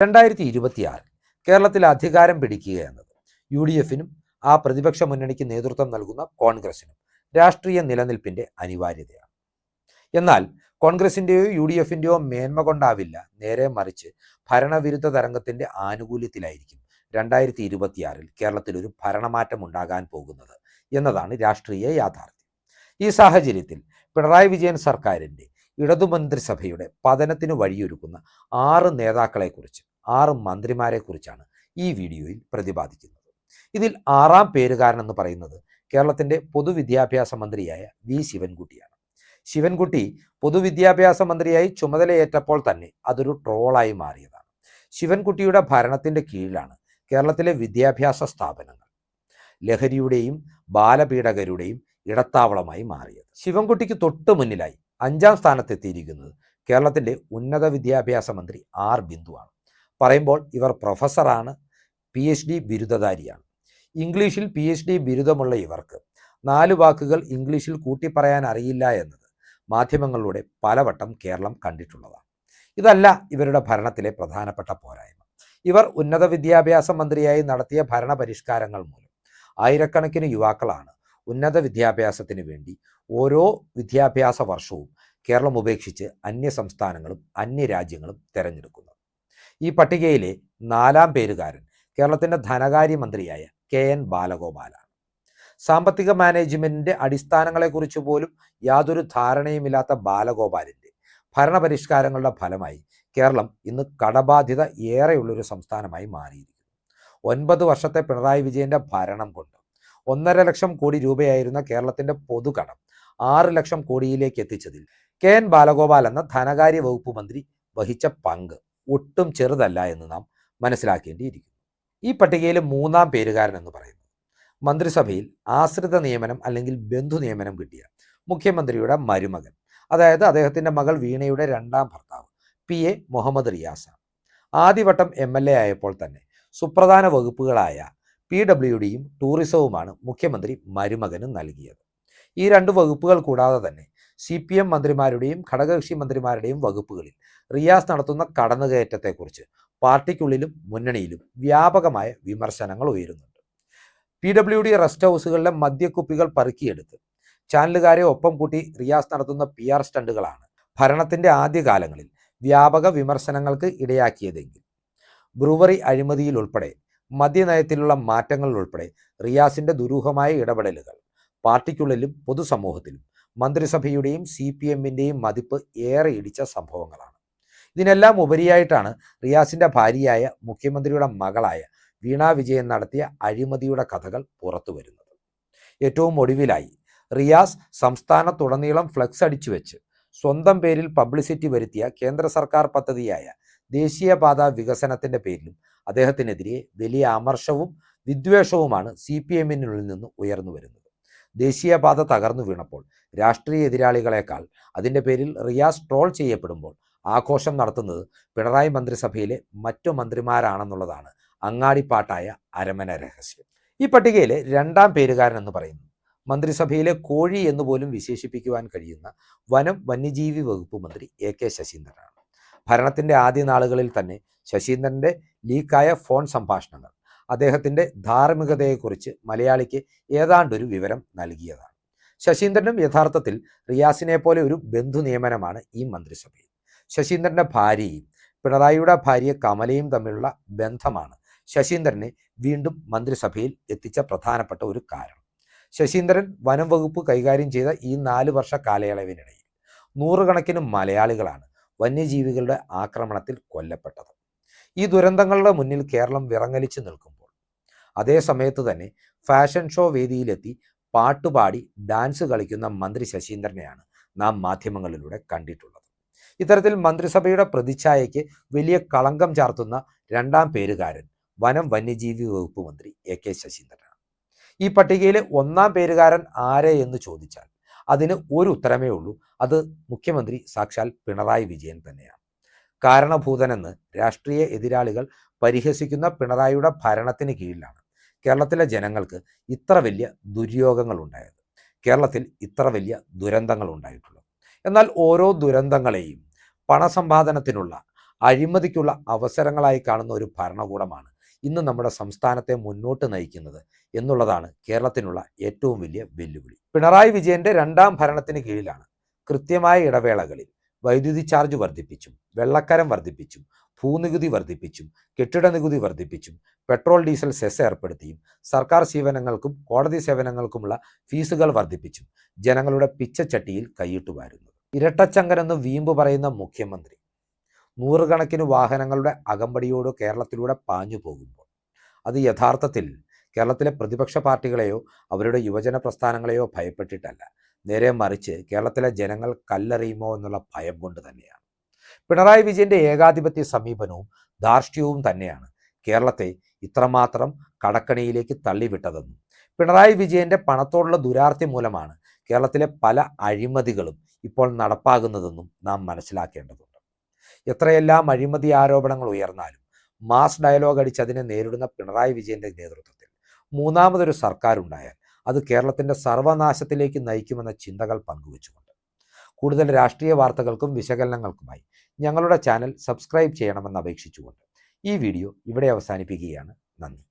രണ്ടായിരത്തി ഇരുപത്തിയാറിൽ കേരളത്തിൽ അധികാരം പിടിക്കുക എന്നത് യു ഡി എഫിനും ആ പ്രതിപക്ഷ മുന്നണിക്ക് നേതൃത്വം നൽകുന്ന കോൺഗ്രസിനും രാഷ്ട്രീയ നിലനിൽപ്പിന്റെ അനിവാര്യതയാണ്. എന്നാൽ കോൺഗ്രസിന്റെയോ യു ഡി എഫിന്റെയോ മേന്മ കൊണ്ടാവില്ല നേരെ മറിച്ച് ഭരണവിരുദ്ധ തരംഗത്തിന്റെ ആനുകൂല്യത്തിലായിരിക്കും രണ്ടായിരത്തി ഇരുപത്തിയാറിൽ കേരളത്തിൽ ഒരു ഭരണമാറ്റം ഉണ്ടാകാൻ പോകുന്നത് എന്നതാണ് രാഷ്ട്രീയ യാഥാർത്ഥ്യം. ഈ സാഹചര്യത്തിൽ പിണറായി വിജയൻ സർക്കാരിന്റെ ഇടതുമന്ത്രിസഭയുടെ പതനത്തിന് വഴിയൊരുക്കുന്ന ആറ് നേതാക്കളെക്കുറിച്ച് ആറ് മന്ത്രിമാരെക്കുറിച്ചാണ് ഈ വീഡിയോയിൽ പ്രതിപാദിക്കുന്നത്. ഇതിൽ ആറാം പേരുകാരൻ എന്ന് പറയുന്നത് കേരളത്തിന്റെ പൊതുവിദ്യാഭ്യാസ മന്ത്രിയായ വി ശിവൻകുട്ടിയാണ്. ശിവൻകുട്ടി പൊതുവിദ്യാഭ്യാസ മന്ത്രിയായി ചുമതലയേറ്റപ്പോൾ തന്നെ അതൊരു ട്രോളായി മാറിയതാണ്. ശിവൻകുട്ടിയുടെ ഭരണത്തിന്റെ കീഴിലാണ് കേരളത്തിലെ വിദ്യാഭ്യാസ സ്ഥാപനങ്ങൾ ലഹരിയുടെയും ബാലപീഡകരുടെയും ഇടത്താവളമായി മാറിയത്. ശിവൻകുട്ടിക്ക് തൊട്ട് മുന്നിലായി അഞ്ചാം സ്ഥാനത്തെത്തിയിരിക്കുന്നത് കേരളത്തിന്റെ ഉന്നത വിദ്യാഭ്യാസ മന്ത്രി ആർ ബിന്ദുവാണ്. പറയുമ്പോൾ ഇവർ പ്രൊഫസറാണ് പി എച്ച് ഡി ബിരുദധാരിയാണ്. ഇംഗ്ലീഷിൽ പി എച്ച് ഡി ബിരുദമുള്ള ഇവർക്ക് നാല് വാക്കുകൾ ഇംഗ്ലീഷിൽ കൂട്ടിപ്പറയാൻ അറിയില്ല എന്നത് മാധ്യമങ്ങളിലൂടെ പലവട്ടം കേരളം കണ്ടിട്ടുള്ളതാണ്. ഇതല്ല ഇവരുടെ ഭരണത്തിലെ പ്രധാനപ്പെട്ട പോരായ്മ. ഇവർ ഉന്നത വിദ്യാഭ്യാസ മന്ത്രിയായി നടത്തിയ ഭരണ പരിഷ്കാരങ്ങൾ മൂലം ആയിരക്കണക്കിന് യുവാക്കളാണ് ഉന്നത വിദ്യാഭ്യാസത്തിന് വേണ്ടി ഓരോ വിദ്യാഭ്യാസ വർഷവും കേരളം ഉപേക്ഷിച്ച് അന്യ സംസ്ഥാനങ്ങളും അന്യ രാജ്യങ്ങളും തിരഞ്ഞെടുക്കുന്നത്. ഈ പട്ടികയിലെ നാലാം പേരുകാരൻ കേരളത്തിന്റെ ധനകാര്യമന്ത്രിയായ കെ എൻ ബാലഗോപാലാണ്. സാമ്പത്തിക മാനേജ്മെന്റിന്റെ അടിസ്ഥാനങ്ങളെക്കുറിച്ച് പോലും യാതൊരു ധാരണയുമില്ലാത്ത ബാലഗോപാലിന്റെ ഭരണപരിഷ്കാരങ്ങളുടെ ഫലമായി കേരളം ഇന്ന് കടബാധ്യത ഏറെയുള്ളൊരു സംസ്ഥാനമായി മാറിയിരിക്കുന്നു. ഒൻപത് വർഷത്തെ പിണറായി വിജയന്റെ ഭരണം കൊണ്ട് ഒന്നര ലക്ഷം കോടി രൂപയായിരുന്ന കേരളത്തിന്റെ പൊതുകടം ആറ് ലക്ഷം കോടിയിലേക്ക് എത്തിച്ചതിൽ കെ എൻ ബാലഗോപാൽ എന്ന ധനകാര്യ വകുപ്പ് മന്ത്രി വഹിച്ച പങ്ക് ഒട്ടും ചെറുതല്ല എന്ന് നാം മനസ്സിലാക്കേണ്ടിയിരിക്കുന്നു. ഈ പട്ടികയിൽ മൂന്നാം പേരുകാരൻ എന്ന് പറയുന്നു മന്ത്രിസഭയിൽ ആശ്രിത നിയമനം അല്ലെങ്കിൽ ബന്ധു നിയമനം കിട്ടിയ മുഖ്യമന്ത്രിയുടെ മരുമകൻ. അതായത് അദ്ദേഹത്തിന്റെ മകൾ വീണയുടെ രണ്ടാം ഭർത്താവ് പി. എ. മുഹമ്മദ് റിയാസാണ് ആദ്യവട്ടം എം. എൽ. എ. ആയപ്പോൾ തന്നെ സുപ്രധാന വകുപ്പുകളായ പി. ഡബ്ല്യു. ഡിയും ടൂറിസവുമാണ് മുഖ്യമന്ത്രി മരുമകന് നൽകിയത്. ഈ രണ്ട് വകുപ്പുകൾ കൂടാതെ തന്നെ സി പി എം മന്ത്രിമാരുടെയും ഘടകകക്ഷി മന്ത്രിമാരുടെയും വകുപ്പുകളിൽ റിയാസ് നടത്തുന്ന കടന്നുകയറ്റത്തെക്കുറിച്ച് പാർട്ടിക്കുള്ളിലും മുന്നണിയിലും വ്യാപകമായ വിമർശനങ്ങൾ ഉയരുന്നുണ്ട്. പി ഡബ്ല്യു ഡി റെസ്റ്റ് ഹൗസുകളിലെ മദ്യക്കുപ്പികൾ പറുക്കിയെടുത്ത് ചാനലുകാരെ ഒപ്പം കൂട്ടി റിയാസ് നടത്തുന്ന പി ആർ സ്റ്റണ്ടുകളാണ് ഭരണത്തിന്റെ ആദ്യകാലങ്ങളിൽ വ്യാപക വിമർശനങ്ങൾക്ക് ഇടയാക്കിയതെങ്കിൽ. ബ്രൂവറി അഴിമതിയിൽ ഉൾപ്പെടെ മദ്യനയത്തിലുള്ള മാറ്റങ്ങളിൽ ഉൾപ്പെടെ റിയാസിന്റെ ദുരൂഹമായ ഇടപെടലുകൾ പാർട്ടിക്കുള്ളിലും പൊതുസമൂഹത്തിലും മന്ത്രിസഭയുടെയും സി പി എമ്മിന്റെയും മതിപ്പ് ഏറെ ഇടിച്ച സംഭവങ്ങളാണ്. ഇതിനെല്ലാം ഉപരിയായിട്ടാണ് റിയാസിന്റെ ഭാര്യയായ മുഖ്യമന്ത്രിയുടെ മകളായ വീണ വിജയൻ നടത്തിയ അഴിമതിയുടെ കഥകൾ പുറത്തു വരുന്നത്. ഏറ്റവും ഒടുവിലായി റിയാസ് സംസ്ഥാനത്തുടനീളം ഫ്ലക്സ് അടിച്ചു വെച്ച് സ്വന്തം പേരിൽ പബ്ലിസിറ്റി വരുത്തിയ കേന്ദ്ര സർക്കാർ പദ്ധതിയായ ദേശീയപാത വികസനത്തിന്റെ പേരിലും അദ്ദേഹത്തിനെതിരെ വലിയ അമർഷവും വിദ്വേഷവുമാണ് സി പി എമ്മിനുള്ളിൽ നിന്ന് ഉയർന്നു വരുന്നത്. ദേശീയപാത തകർന്നു വീണപ്പോൾ രാഷ്ട്രീയ എതിരാളികളെക്കാൾ അതിന്റെ പേരിൽ റിയാസ് ട്രോൾ ചെയ്യപ്പെടുമ്പോൾ ആഘോഷം നടത്തുന്നത് പിണറായി മന്ത്രിസഭയിലെ മറ്റു മന്ത്രിമാരാണെന്നുള്ളതാണ് അങ്ങാടിപ്പാട്ടായ അരമന രഹസ്യം. ഈ പട്ടികയിലെ രണ്ടാം പേരുകാരൻ എന്ന് പറയുന്നു. മന്ത്രിസഭയിലെ കോഴി എന്ന് പോലും വിശേഷിപ്പിക്കുവാൻ കഴിയുന്ന വനം വന്യജീവി വകുപ്പ് മന്ത്രി എ കെ ശശീന്ദ്രനാണ്. ഭരണത്തിന്റെ ആദ്യ നാളുകളിൽ തന്നെ ശശീന്ദ്രന്റെ ലീക്കായ ഫോൺ സംഭാഷണങ്ങൾ അദ്ദേഹത്തിന്റെ ധാർമ്മികതയെക്കുറിച്ച് മലയാളിക്ക് ഏതാണ്ടൊരു വിവരം നൽകിയതാണ്. ശശീന്ദ്രനും യഥാർത്ഥത്തിൽ റിയാസിനെ പോലെ ഒരു ബന്ധു നിയമനമാണ് ഈ മന്ത്രിസഭയിൽ. ശശീന്ദ്രന്റെ ഭാര്യയും പിണറായിയുടെ ഭാര്യ കമലയും തമ്മിലുള്ള ബന്ധമാണ് ശശീന്ദ്രനെ വീണ്ടും മന്ത്രിസഭയിൽ എത്തിച്ച പ്രധാനപ്പെട്ട ഒരു കാരണം. ശശീന്ദ്രൻ വനം വകുപ്പ് കൈകാര്യം ചെയ്ത ഈ നാല് വർഷ കാലയളവിനിടയിൽ നൂറുകണക്കിന് മലയാളികളാണ് വന്യജീവികളുടെ ആക്രമണത്തിൽ കൊല്ലപ്പെട്ടത്. ഈ ദുരന്തങ്ങളുടെ മുന്നിൽ കേരളം വിറങ്ങലിച്ചു നിൽക്കുമ്പോൾ അതേ സമയത്ത് തന്നെ ഫാഷൻ ഷോ വേദിയിലെത്തി പാട്ടുപാടി ഡാൻസ് കളിക്കുന്ന മന്ത്രി ശശീന്ദ്രനെയാണ് നാം മാധ്യമങ്ങളിലൂടെ കണ്ടിട്ടുള്ളത്. ഇത്തരത്തിൽ മന്ത്രിസഭയുടെ പ്രതിച്ഛായയ്ക്ക് വലിയ കളങ്കം ചാർത്തുന്ന രണ്ടാം പേരുകാരൻ വനം വന്യജീവി വകുപ്പ് മന്ത്രി എ കെ ശശീന്ദ്രനാണ്. ഈ പട്ടികയിലെ ഒന്നാം പേരുകാരൻ ആരെ എന്ന് ചോദിച്ചാൽ അതിന് ഒരു ഉത്തരമേ ഉള്ളൂ. അത് മുഖ്യമന്ത്രി സാക്ഷാൽ പിണറായി വിജയൻ തന്നെയാണ്. കാരണഭൂതനെന്ന് രാഷ്ട്രീയ എതിരാളികൾ പരിഹസിക്കുന്ന പിണറായിയുടെ ഭരണത്തിന് കീഴിലാണ് കേരളത്തിലെ ജനങ്ങൾക്ക് ഇത്ര വലിയ ദുര്യോഗങ്ങൾ ഉണ്ടായത് കേരളത്തിൽ ഇത്ര വലിയ ദുരന്തങ്ങൾ ഉണ്ടായിട്ടുള്ളത് എന്നാൽ ഓരോ ദുരന്തങ്ങളെയും പണസമ്പാദനത്തിനുള്ള അഴിമതിക്കുള്ള അവസരങ്ങളായി കാണുന്ന ഒരു ഭരണകൂടമാണ് ഇന്ന് നമ്മുടെ സംസ്ഥാനത്തെ മുന്നോട്ട് നയിക്കുന്നത് എന്നുള്ളതാണ് കേരളത്തിനുള്ള ഏറ്റവും വലിയ വെല്ലുവിളി. പിണറായി വിജയന്റെ രണ്ടാം ഭരണത്തിന് കീഴിലാണ് കൃത്യമായ ഇടവേളകളിൽ വൈദ്യുതി ചാർജ് വർദ്ധിപ്പിച്ചും വെള്ളക്കരം വർദ്ധിപ്പിച്ചും ഭൂനികുതി വർദ്ധിപ്പിച്ചും കെട്ടിട നികുതി വർദ്ധിപ്പിച്ചും പെട്രോൾ ഡീസൽ സെസ് ഏർപ്പെടുത്തിയും സർക്കാർ സേവനങ്ങൾക്കും കോടതി സേവനങ്ങൾക്കുമുള്ള ഫീസുകൾ വർദ്ധിപ്പിച്ചും ജനങ്ങളുടെ പിച്ചച്ചട്ടിയിൽ കൈയിട്ടു വാരുന്നു ഇരട്ടച്ചങ്കനെന്ന് വീമ്പ് പറയുന്ന മുഖ്യമന്ത്രി നൂറുകണക്കിന് വാഹനങ്ങളുടെ അകമ്പടിയോട് കേരളത്തിലൂടെ പാഞ്ഞു പോകുമ്പോൾ അത് യഥാർത്ഥത്തിൽ കേരളത്തിലെ പ്രതിപക്ഷ പാർട്ടികളെയോ അവരുടെ യുവജന പ്രസ്ഥാനങ്ങളെയോ ഭയപ്പെട്ടിട്ടല്ല. നേരെ മറിച്ച് കേരളത്തിലെ ജനങ്ങൾ കല്ലെറിയുമോ എന്നുള്ള ഭയം കൊണ്ട് തന്നെയാണ്. പിണറായി വിജയന്റെ ഏകാധിപത്യ സമീപനവും ധാർഷ്ട്യവും തന്നെയാണ് കേരളത്തെ ഇത്രമാത്രം കടക്കണിയിലേക്ക് തള്ളിവിട്ടതെന്നും. പിണറായി വിജയന്റെ പണത്തോടുള്ള ദുരാർത്ഥ്യം മൂലമാണ് കേരളത്തിലെ പല അഴിമതികളും ഇപ്പോൾ നടപ്പാകുന്നതെന്നും നാം മനസ്സിലാക്കേണ്ടതുണ്ട്. എത്രയെല്ലാം അഴിമതി ആരോപണങ്ങൾ ഉയർന്നാലും മാസ് ഡയലോഗ് അടിച്ച് അതിനെ നേരിടുന്ന പിണറായി വിജയന്റെ നേതൃത്വത്തിൽ മൂന്നാമതൊരു സർക്കാർ ഉണ്ടായാൽ അത് കേരളത്തിന്റെ സർവനാശത്തിലേക്ക് നയിക്കുമെന്ന ചിന്തകൾ പങ്കുവച്ചുകൊണ്ട് കൂടുതൽ രാഷ്ട്രീയ വാർത്തകൾക്കും വിശകലനങ്ങൾക്കുമായി ഞങ്ങളുടെ ചാനൽ സബ്സ്ക്രൈബ് ചെയ്യണമെന്ന് അപേക്ഷിച്ചുകൊണ്ട് ഈ വീഡിയോ ഇവിടെ അവസാനിപ്പിക്കുകയാണ്. നന്ദി.